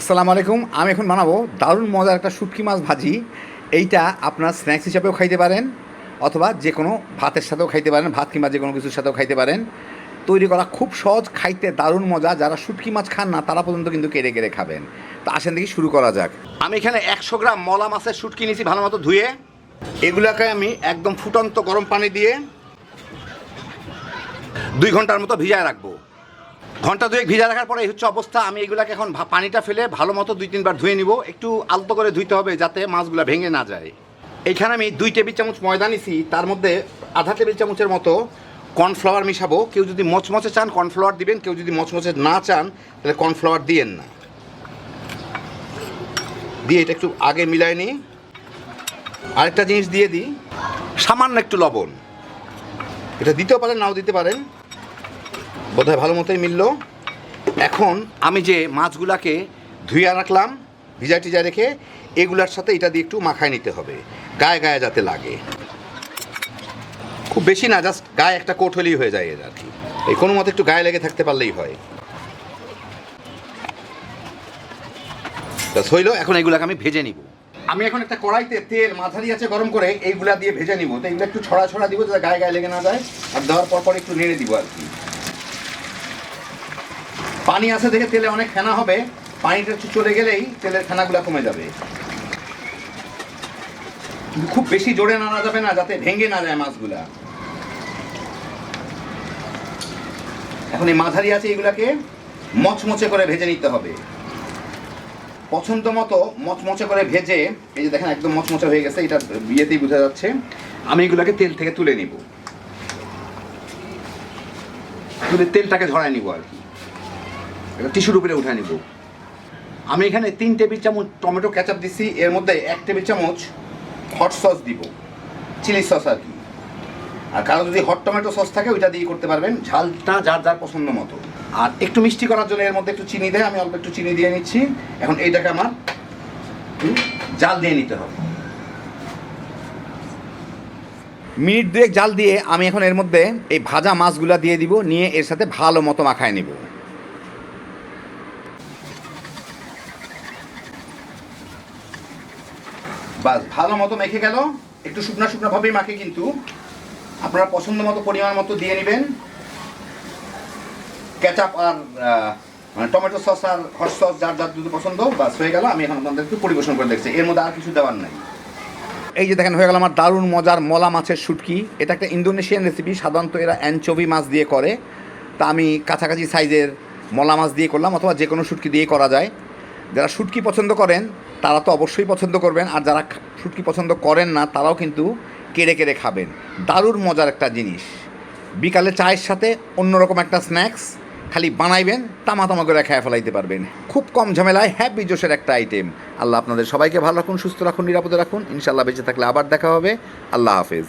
আসসালামু আলাইকুম। আমি এখন বানাবো দারুণ মজার একটা শুটকি মাছ ভাজি। এইটা আপনার স্ন্যাক্স হিসাবেও খাইতে পারেন, অথবা যে কোনো ভাতের সাথেও খাইতে পারেন, ভাত কিংবা যে কোনো কিছুর সাথেও খাইতে পারেন। তৈরি করা খুব সহজ, খাইতে দারুণ মজা। যারা শুটকি মাছ খান না, তারা পর্যন্ত কিন্তু কেড়ে কেড়ে খাবেন। তো আসেন দেখি শুরু করা যাক। আমি এখানে একশো গ্রাম মলা মাছের শুটকি নিয়েছি ভালো মতো ধুয়ে। এগুলাকে আমি একদম ফুটন্ত গরম পানি দিয়ে দুই ঘণ্টার মতো ভিজায় রাখব। ঘণ্টা দুয়েক ভিজা রাখার পরে এই হচ্ছে অবস্থা। আমি এগুলাকে এখন পানিটা ফেলে ভালো মতো দুই তিনবার ধুয়ে নিব। একটু আলতো করে ধুইতে হবে যাতে মাছগুলো ভেঙে না যায়। এইখানে আমি দুই টেবিল চামচ ময়দা নিছি। তার মধ্যে আধা টেবিল চামচের মতো কর্নফ্লাওয়ার মিশাবো। কেউ যদি মচমচে চান, কর্নফ্লাওয়ার দিবেন। কেউ যদি মচমচে না চান, তাহলে কর্নফ্লাওয়ার দিয়েন না। দিয়ে এটা একটু আগে মিলাই নিই। আরেকটা জিনিস দিয়ে দিই। সামান্য একটু লবণ। এটা দিতেও পারেন, নাও দিতে পারেন। বোধহয় ভালো মতোই মিলল। এখন আমি যে মাছগুলাকে ধুইয়া রাখলাম ভিজা টিজা রেখে, এগুলার সাথে এটা দিয়ে একটু মাখায় নিতে হবে। গায়ে গায়ে যাতে লাগে। খুব বেশি না জাস্ট গায়ে একটা কোট হলেই হয়ে যায় এর আর কি। এই কোনো মতে একটু গায়ে লেগে থাকতে পারলেই হয়। ব্যাস, হইল, এখন এগুলাকে আমি ভেজে নিব। আমি এখন একটা কড়াইতে তেল, মাঝারি আছে গরম করে, এইগুলা দিয়ে ভেজে নিব। তো এইগুলো একটু ছড়া ছড়া দিব যাতে গায়ে গায়ে লেগে না যায়। আর দেওয়ার পর পর একটু নেড়ে দিব আর কি। পানি আছে দেখে তেলে অনেক ফেনা হবে। পানিটা একটু চলে গেলেই তেলের ফেনাগুলো কমে যাবে। খুব বেশি জোরে নাড়া যাবে না, যাতে ভেঙে না যায় মাছগুলা। এখন এই মাঝারি আছে এগুলাকে মচমচে করে ভেজে নিতে হবে। পছন্দ মতো মচমচে করে ভেজে, এই যে দেখেন একদম মচমচে হয়ে গেছে, এটা বিয়েতেই বোঝা যাচ্ছে। আমি এগুলাকে তেল থেকে তুলে নিব। তুলে তেলটাকে ঝরাই নিব আর কি। এটা টিস্যুর উপরে উঠে নিব। আমি এখানে তিন টেবিল চামচ টমেটো ক্যাচাপ দিচ্ছি এর মধ্যে এক টেবিল চামচ হট সস দিব চিলি সস আর কি। আর কারও যদি হট টমেটো সস থাকে, ওইটা দিয়ে করতে পারবেন, ঝালটা যার যার পছন্দ মতো। আর একটু মিষ্টি করার জন্য এর মধ্যে একটু চিনি দেয়, আমি অল্প একটু চিনি দিয়ে নিচ্ছি। এখন এইটাকে আমার জাল দিয়ে নিতে হবে। মিনিট দুয়েক জাল দিয়ে আমি এখন এর মধ্যে এই ভাজা মাছগুলা দিয়ে দিব, নিয়ে এর সাথে ভালো মতো মাখায় নিব। বাস, ভালো মতো মেখে গেল। একটু শুকনা শুকনো ভাবেই মাখে কিন্তু। আপনারা পছন্দ মতো পরিমাণ মতো দিয়ে নেবেন। কেচাপ আর মানে টমেটো সস আর হট সস যার যার যদি পছন্দ, বাস হয়ে গেল। আমি এখন আপনাদেরকে পরিবেশন করে দেখছি। এর মধ্যে আর কিছু দেওয়ার নাই। এই যে দেখেন, হয়ে গেল আমার দারুণ মজার মলা মাছের শুটকি। এটা একটা ইন্দোনেশিয়ান রেসিপি সাধারণত এরা অ্যানচোভি মাছ দিয়ে করে। তা আমি কাছাকাছি সাইজের মলা মাছ দিয়ে করলাম, অথবা যে কোনো শুটকি দিয়ে করা যায়। যারা শুটকি পছন্দ করেন তারা তো অবশ্যই পছন্দ করবেন, আর যারা শুটকি পছন্দ করেন না, তারাও কিন্তু কেড়ে কেড়ে খাবেন। দারুণ মজার একটা জিনিস। বিকালে চায়ের সাথে অন্যরকম একটা স্ন্যাক্স খালি বানাইবেন তামা তামা করে খেয়ে ফেলাইতে পারবেন। খুব কম ঝামেলায় হ্যাপি জোশের একটা আইটেম আল্লাহ আপনাদের সবাইকে ভালো রাখুন, সুস্থ রাখুন, নিরাপদে রাখুন। ইনশাল্লাহ বেঁচে থাকলে আবার দেখা হবে। আল্লাহ হাফেজ।